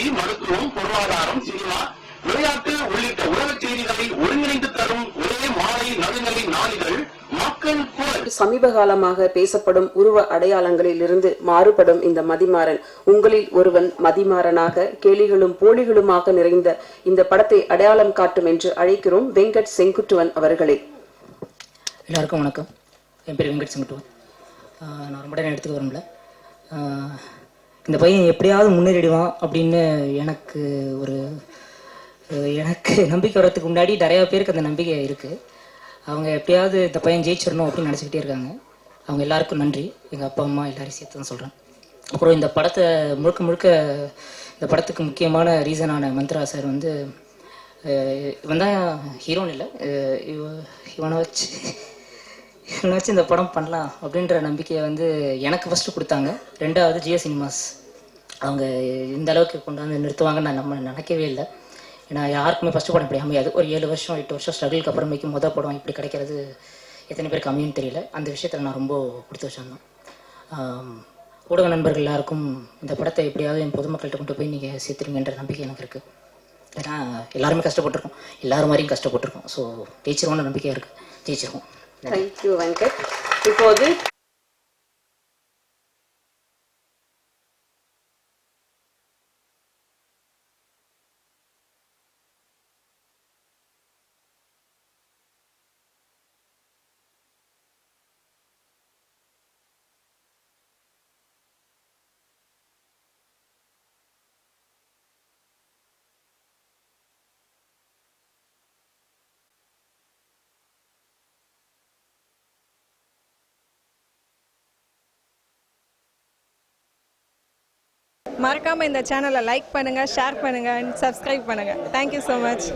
கல்வி மருத்துவம் பொருளாதாரம் சினிமா விளையாட்டு உள்ளிட்ட உலகச் செய்திகளை ஒருங்கிணைந்து தரும் ஒரே மாலை நடுநிலை நாளிதழ் மக்கள் குரல். சமீப காலமாக பேசப்படும் உருவ அடையாளங்களில் இருந்து மாறுபடும் இந்த மதிமாறன். உங்களில் ஒருவன் மதிமாறனாக கேலிகளும் போலிகளுமாக நிறைந்த இந்த படத்தை அடையாளம் காட்டும் என்று அழைக்கிறோம் வெங்கட் செங்குட்டுவன் அவர்களே. எல்லாருக்கும் வணக்கம். என் பேர் வெங்கட் செங்குட்டுவன். நான் ரொம்ப நேரம் எடுத்துக்க விரும்பல. இந்த பையன் எப்படியாவது முன்னேறிடுவான் அப்படின்னு எனக்கு ஒரு எனக்கு நம்பிக்கை வர்றதுக்கு முன்னாடி நிறையா பேருக்கு அந்த நம்பிக்கை இருக்குது அவங்க எப்படியாவது இந்த பையன் ஜெயிச்சிடணும் அப்படின்னு நினச்சிக்கிட்டே இருக்காங்க. அவங்க எல்லாருக்கும் நன்றி. எங்கள் அப்பா அம்மா எல்லாரையும் சேர்த்து தான் சொல்கிறேன் அப்புறம் இந்த படத்தை முழுக்க முழுக்க இந்த படத்துக்கு முக்கியமான ரீசனான மந்த்ரா சார் வந்து இவன் தான் ஹீரோன்னு இல்லை இவனை வச்சு இவனை வச்சு இந்த படம் பண்ணலாம் அப்படின்ற நம்பிக்கையை வந்து எனக்கு ஃபஸ்ட்டு கொடுத்தாங்க. ரெண்டாவது ஜியோ சினிமாஸ். அவங்க இந்த அளவுக்கு கொண்டு வந்து நிறுத்துவாங்கன்னு நான் நம்ம நினைக்கவே இல்லை. ஏன்னா யாருக்குமே ஃபஸ்ட்டு படம் இப்படி அமையாது. ஒரு ஏழு வருஷம் எட்டு வருஷம் ஸ்ட்ரகிளுக்கு அப்புறமேக்கு மொதல் படம் இப்படி கிடைக்கிறது எத்தனை பேருக்கு அமையும்னு தெரியல. அந்த விஷயத்தில் நான் ரொம்ப கொடுத்து வச்சிருந்தேன் ஊடக நண்பர்கள் எல்லாருக்கும் இந்த படத்தை எப்படியாவது என் பொதுமக்கள்கிட்ட கொண்டு போய் நீங்கள் சேர்த்துருங்கன்ற நம்பிக்கை எனக்கு இருக்குது ஏன்னா எல்லாருமே கஷ்டப்பட்டிருக்கோம். எல்லாரும் மாதிரியும் கஷ்டப்பட்டிருக்கோம். ஸோ ஜெயிச்சிருவோம்னு நம்பிக்கையாக இருக்குது ஜெயிச்சிருக்கோம் தேங்க்யூ வெங்கட் இப்போது மறக்காமல் இந்த சேனலை லைக் பண்ணுங்கள் ஷேர் பண்ணுங்கள் அண்ட் சப்ஸ்கிரைப் பண்ணுங்கள் தேங்க்யூ ஸோ மச்